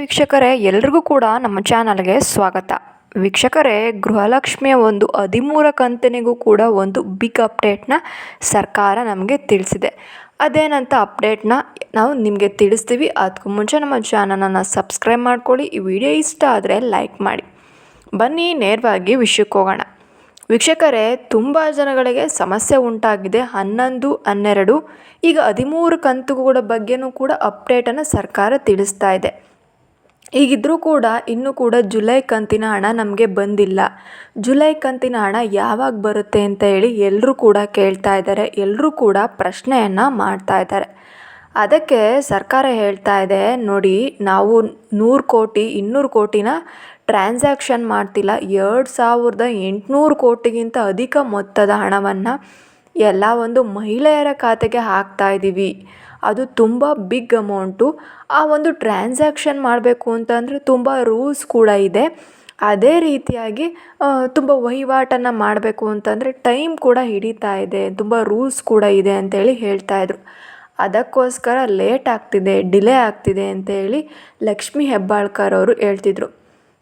ವೀಕ್ಷಕರೇ, ಎಲ್ರಿಗೂ ಕೂಡ ನಮ್ಮ ಚಾನಲ್ಗೆ ಸ್ವಾಗತ. ವೀಕ್ಷಕರೇ, ಗೃಹಲಕ್ಷ್ಮಿಯ ಒಂದು ಹದಿಮೂರ ಕಂತನಿಗೂ ಕೂಡ ಒಂದು ಬಿಗ್ ಅಪ್ಡೇಟ್ನ ಸರ್ಕಾರ ನಮಗೆ ತಿಳಿಸಿದೆ. ಅದೇನಂತ ಅಪ್ಡೇಟ್ನ ನಾವು ನಿಮಗೆ ತಿಳಿಸ್ತೀವಿ. ಅದಕ್ಕೂ ಮುಂಚೆ ನಮ್ಮ ಚಾನಲನ್ನು ಸಬ್ಸ್ಕ್ರೈಬ್ ಮಾಡ್ಕೊಳ್ಳಿ. ಈ ವಿಡಿಯೋ ಇಷ್ಟ ಆದರೆ ಲೈಕ್ ಮಾಡಿ. ಬನ್ನಿ, ನೇರವಾಗಿ ವಿಷಯಕ್ಕೆ ಹೋಗೋಣ. ವೀಕ್ಷಕರೇ, ತುಂಬ ಜನಗಳಿಗೆ ಸಮಸ್ಯೆ ಉಂಟಾಗಿದೆ. ಹನ್ನೊಂದು, ಹನ್ನೆರಡು, ಈಗ ಹದಿಮೂರು ಕಂತುಗಳ ಬಗ್ಗೆನೂ ಕೂಡ ಅಪ್ಡೇಟನ್ನು ಸರ್ಕಾರ ತಿಳಿಸ್ತಾ ಇದೆ. ಈಗಿದ್ರೂ ಕೂಡ, ಇನ್ನೂ ಕೂಡ ಜುಲೈ ಕಂತಿನ ಹಣ ನಮಗೆ ಬಂದಿಲ್ಲ. ಜುಲೈ ಕಂತಿನ ಹಣ ಯಾವಾಗ ಬರುತ್ತೆ ಅಂತ ಹೇಳಿ ಎಲ್ಲರೂ ಕೂಡ ಕೇಳ್ತಾ ಇದ್ದಾರೆ. ಎಲ್ಲರೂ ಕೂಡ ಪ್ರಶ್ನೆಯನ್ನು ಮಾಡ್ತಾ ಇದ್ದಾರೆ. ಅದಕ್ಕೆ ಸರ್ಕಾರ ಹೇಳ್ತಾ ಇದೆ, ನೋಡಿ, ನಾವು ನೂರು ಕೋಟಿ, ಇನ್ನೂರು ಕೋಟಿನ ಟ್ರಾನ್ಸಾಕ್ಷನ್ ಮಾಡ್ತಿಲ್ಲ. ಎರಡು ಸಾವಿರದ ಎಂಟುನೂರು ಕೋಟಿಗಿಂತ ಅಧಿಕ ಮೊತ್ತದ ಹಣವನ್ನು ಎಲ್ಲ ಒಂದು ಮಹಿಳೆಯರ ಖಾತೆಗೆ ಹಾಕ್ತಾ ಇದ್ದೀವಿ ಅದು ತುಂಬ ಬಿಗ್ ಅಮೌಂಟು ಆ ಒಂದು ಟ್ರಾನ್ಸಾಕ್ಷನ್ ಮಾಡಬೇಕು ಅಂತಂದರೆ ತುಂಬ ರೂಲ್ಸ್ ಕೂಡ ಇದೆ. ಅದೇ ರೀತಿಯಾಗಿ ತುಂಬ ವಹಿವಾಟನ್ನು ಮಾಡಬೇಕು ಅಂತಂದರೆ ಟೈಮ್ ಕೂಡ ಹಿಡಿತಾ ಇದೆ. ತುಂಬ ರೂಲ್ಸ್ ಕೂಡ ಇದೆ ಅಂತೇಳಿ ಹೇಳ್ತಾಯಿದ್ರು ಅದಕ್ಕೋಸ್ಕರ ಲೇಟ್ ಆಗ್ತಿದೆ ಡಿಲೇ ಆಗ್ತಿದೆ ಅಂತೇಳಿ ಲಕ್ಷ್ಮೀ ಹೆಬ್ಬಾಳ್ಕರ್ ಅವರು ಹೇಳ್ತಿದ್ರು.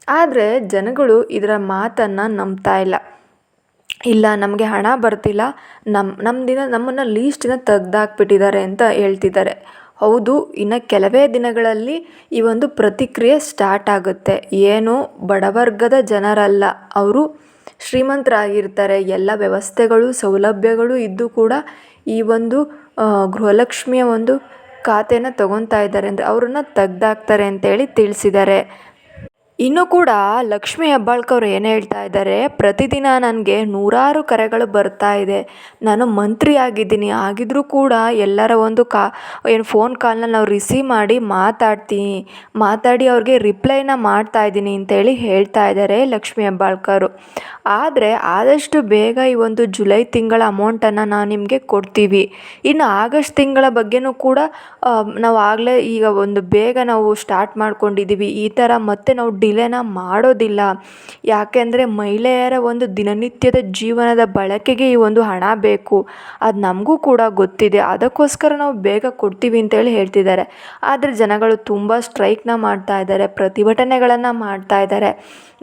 ಆದರೆ ಜನಗಳು ಇದರ ಮಾತನ್ನು ನಂಬ್ತಾ ಇಲ್ಲ. ಇಲ್ಲ, ನಮಗೆ ಹಣ ಬರ್ತಿಲ್ಲ. ನಮ್ಮ ನಮ್ಮದಿನ ನಮ್ಮನ್ನು ಲೀಸ್ಟಿನ ತೆಗ್ದಾಕ್ಬಿಟ್ಟಿದ್ದಾರೆ ಅಂತ ಹೇಳ್ತಿದ್ದಾರೆ. ಹೌದು, ಇನ್ನು ಕೆಲವೇ ದಿನಗಳಲ್ಲಿ ಈ ಒಂದು ಪ್ರತಿಕ್ರಿಯೆ ಸ್ಟಾರ್ಟ್ ಆಗುತ್ತೆ. ಏನು ಬಡವರ್ಗದ ಜನರಲ್ಲ, ಅವರು ಶ್ರೀಮಂತರಾಗಿರ್ತಾರೆ. ಎಲ್ಲ ವ್ಯವಸ್ಥೆಗಳು, ಸೌಲಭ್ಯಗಳು ಇದ್ದು ಕೂಡ ಈ ಒಂದು ಗೃಹಲಕ್ಷ್ಮಿಯ ಒಂದು ಖಾತೆಯನ್ನು ತಗೊತಾ ಇದ್ದಾರೆ ಅಂದರೆ ಅವ್ರನ್ನ ತೆಗ್ದಾಕ್ತಾರೆ ಅಂತೇಳಿ ತಿಳಿಸಿದ್ದಾರೆ. ಇನ್ನೂ ಕೂಡ ಲಕ್ಷ್ಮಿ ಹೆಬ್ಬಾಳ್ಕರ್ ಏನು ಹೇಳ್ತಾ ಇದ್ದಾರೆ ಪ್ರತಿದಿನ ನನಗೆ ನೂರಾರು ಕರೆಗಳು ಬರ್ತಾ ಇದೆ. ನಾನು ಮಂತ್ರಿ ಆಗಿದ್ದೀನಿ ಆಗಿದ್ದರೂ ಕೂಡ ಎಲ್ಲರ ಒಂದು ಕಾ, ಏನು ಫೋನ್ ಕಾಲ್ನ ನಾವು ರಿಸೀವ್ ಮಾಡಿ ಮಾತಾಡ್ತೀನಿ ಮಾತಾಡಿ ಅವ್ರಿಗೆ ರಿಪ್ಲೈನ ಮಾಡ್ತಾ ಇದ್ದೀನಿ ಅಂತೇಳಿ ಹೇಳ್ತಾ ಇದ್ದಾರೆ ಲಕ್ಷ್ಮಿ ಹೆಬ್ಬಾಳ್ಕರು. ಆದರೆ ಆದಷ್ಟು ಬೇಗ ಈ ಒಂದು ಜುಲೈ ತಿಂಗಳ ಅಮೌಂಟನ್ನು ನಾವು ನಿಮಗೆ ಕೊಡ್ತೀವಿ. ಇನ್ನು ಆಗಸ್ಟ್ ತಿಂಗಳ ಬಗ್ಗೆನೂ ಕೂಡ ನಾವು ಆಗಲೇ ಈಗ ಒಂದು ಬೇಗ ನಾವು ಸ್ಟಾರ್ಟ್ ಮಾಡ್ಕೊಂಡಿದ್ದೀವಿ ಈ ಥರ ಮತ್ತೆ ನಾವು ಡಿಲೇನ ಮಾಡೋದಿಲ್ಲ. ಯಾಕೆಂದರೆ ಮಹಿಳೆಯರ ಒಂದು ದಿನನಿತ್ಯದ ಜೀವನದ ಬಳಕೆಗೆ ಈ ಒಂದು ಹಣ ಬೇಕು. ಅದು ನಮಗೂ ಕೂಡ ಗೊತ್ತಿದೆ. ಅದಕ್ಕೋಸ್ಕರ ನಾವು ಬೇಗ ಕೊಡ್ತೀವಿ ಅಂತೇಳಿ ಹೇಳ್ತಿದ್ದಾರೆ. ಆದರೆ ಜನಗಳು ತುಂಬ ಸ್ಟ್ರೈಕ್ನ ಮಾಡ್ತಾ ಇದ್ದಾರೆ, ಪ್ರತಿಭಟನೆಗಳನ್ನು ಮಾಡ್ತಾ ಇದ್ದಾರೆ.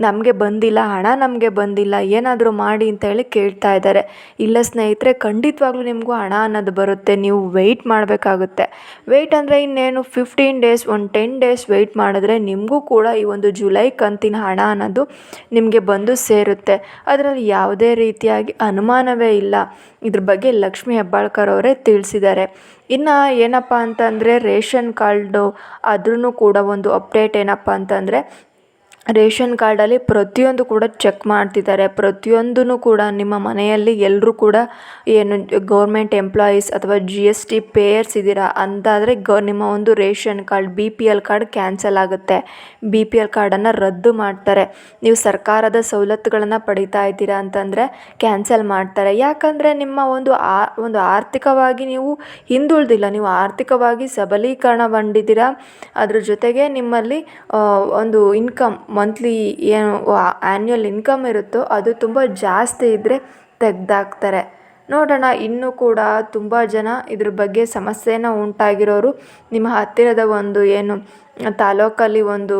ನಮಗೆ ಬಂದಿಲ್ಲ, ಹಣ ನಮಗೆ ಬಂದಿಲ್ಲ, ಏನಾದರೂ ಮಾಡಿ ಅಂತೇಳಿ ಕೇಳ್ತಾ ಇದ್ದಾರೆ. ಇಲ್ಲ ಸ್ನೇಹಿತರೆ, ಖಂಡಿತವಾಗ್ಲೂ ನಿಮಗೂ ಹಣ ಅನ್ನೋದು ಬರುತ್ತೆ. ನೀವು ವೆಯ್ಟ್ ಮಾಡಬೇಕಾಗುತ್ತೆ. ವೆಯ್ಟ್ ಅಂದರೆ ಇನ್ನೇನು ಫಿಫ್ಟೀನ್ ಡೇಸ್ ಒಂದು ಟೆನ್ ಡೇಸ್ ವೆಯ್ಟ್ ಮಾಡಿದ್ರೆ ನಿಮಗೂ ಕೂಡ ಈ ಒಂದು ಜುಲೈ ಕಂತಿನ ಹಣ ಅನ್ನೋದು ನಿಮಗೆ ಬಂದು ಸೇರುತ್ತೆ. ಅದರಲ್ಲಿ ಯಾವುದೇ ರೀತಿಯಾಗಿ ಅನುಮಾನವೇ ಇಲ್ಲ. ಇದ್ರ ಬಗ್ಗೆ ಲಕ್ಷ್ಮಿ ಹೆಬ್ಬಾಳ್ಕರ್ ಅವರೇ ತಿಳಿಸಿದ್ದಾರೆ. ಇನ್ನು ಏನಪ್ಪ ಅಂತಂದರೆ ರೇಷನ್ ಕಾರ್ಡು ಅದ್ರೂ ಕೂಡ ಒಂದು ಅಪ್ಡೇಟ್ ಏನಪ್ಪ ಅಂತಂದರೆ ರೇಷನ್ ಕಾರ್ಡಲ್ಲಿ ಪ್ರತಿಯೊಂದು ಕೂಡ ಚೆಕ್ ಮಾಡ್ತಿದ್ದಾರೆ. ಪ್ರತಿಯೊಂದೂ ಕೂಡ ನಿಮ್ಮ ಮನೆಯಲ್ಲಿ ಎಲ್ಲರೂ ಕೂಡ ಏನು ಗೌರ್ಮೆಂಟ್ ಎಂಪ್ಲಾಯೀಸ್ ಅಥವಾ ಜಿ ಎಸ್ ಟಿ ಪೇಯರ್ಸ್ ಇದ್ದೀರಾ ಅಂತಾದರೆ ಗ, ನಿಮ್ಮ ಒಂದು ration card B P L card cancel ಆಗುತ್ತೆ. ಬಿ ಪಿ ಎಲ್ ಕಾರ್ಡನ್ನು ರದ್ದು ಮಾಡ್ತಾರೆ. ನೀವು ಸರ್ಕಾರದ ಸವಲತ್ತುಗಳನ್ನು ಪಡಿತಾ ಇದ್ದೀರಾ ಅಂತಂದರೆ ಕ್ಯಾನ್ಸಲ್ ಮಾಡ್ತಾರೆ. ಯಾಕಂದರೆ ನಿಮ್ಮ ಒಂದು ಆ, ಒಂದು ಆರ್ಥಿಕವಾಗಿ ನೀವು ಹಿಂದುಳಿದಿಲ್ಲ. ನೀವು ಆರ್ಥಿಕವಾಗಿ ಸಬಲೀಕರಣಗೊಂಡಿದ್ದೀರಾ ಅದ್ರ ಜೊತೆಗೆ ನಿಮ್ಮಲ್ಲಿ ಒಂದು ಇನ್ಕಮ್ ಮಂತ್ಲಿ ಏನು ಆ್ಯನ್ಯುವಲ್ ಇನ್ಕಮ್ ಇರುತ್ತೋ ಅದು ತುಂಬ ಜಾಸ್ತಿ ಇದ್ದರೆ ತೆಗ್ದಾಕ್ತಾರೆ. ನೋಡೋಣ, ಇನ್ನೂ ಕೂಡ ತುಂಬ ಜನ ಇದ್ರ ಬಗ್ಗೆ ಸಮಸ್ಯೆನ ಉಂಟಾಗಿರೋರು ನಿಮ್ಮ ಹತ್ತಿರದ ಒಂದು ಏನು ತಾಲೂಕಲ್ಲಿ ಒಂದು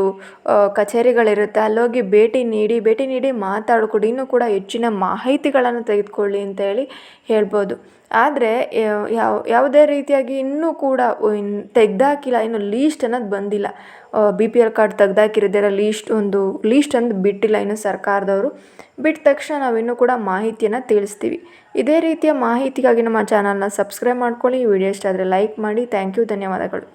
ಕಚೇರಿಗಳಿರುತ್ತೆ. ಅಲ್ಲೋಗಿ ಭೇಟಿ ನೀಡಿ ಭೇಟಿ ನೀಡಿ ಮಾತಾಡ್ಕೊಡಿ. ಇನ್ನೂ ಕೂಡ ಹೆಚ್ಚಿನ ಮಾಹಿತಿಗಳನ್ನು ತೆಗೆದುಕೊಳ್ಳಿ ಅಂತೇಳಿ ಹೇಳ್ಬೋದು. ಆದರೆ ಯಾವ, ಯಾವುದೇ ರೀತಿಯಾಗಿ ಇನ್ನೂ ಕೂಡ ಇನ್ನು ತೆಗ್ದಾಕಿಲ್ಲ. ಇನ್ನು ಲೀಸ್ಟ್ ಅನ್ನೋದು ಬಂದಿಲ್ಲ. ಬಿ ಪಿ ಎಲ್ ಕಾರ್ಡ್ ತೆಗ್ದಾಕಿರೋದಿರ ಲೀಸ್ಟ್ ಒಂದು, ಲೀಸ್ಟ್ ಅಂದು ಬಿಟ್ಟಿಲ್ಲ ಇನ್ನು ಸರ್ಕಾರದವರು. ಬಿಟ್ಟ ತಕ್ಷಣ ನಾವು ಇನ್ನೂ ಕೂಡ ಮಾಹಿತಿಯನ್ನು ತಿಳಿಸ್ತೀವಿ. ಇದೇ ರೀತಿಯ ಮಾಹಿತಿಗಾಗಿ ನಮ್ಮ ಚಾನಲ್ನ ಸಬ್ಸ್ಕ್ರೈಬ್ ಮಾಡ್ಕೊಳ್ಳಿ. ವಿಡಿಯೋ ಇಷ್ಟ ಆದರೆ ಲೈಕ್ ಮಾಡಿ. Thank you. ಧನ್ಯವಾದಗಳು.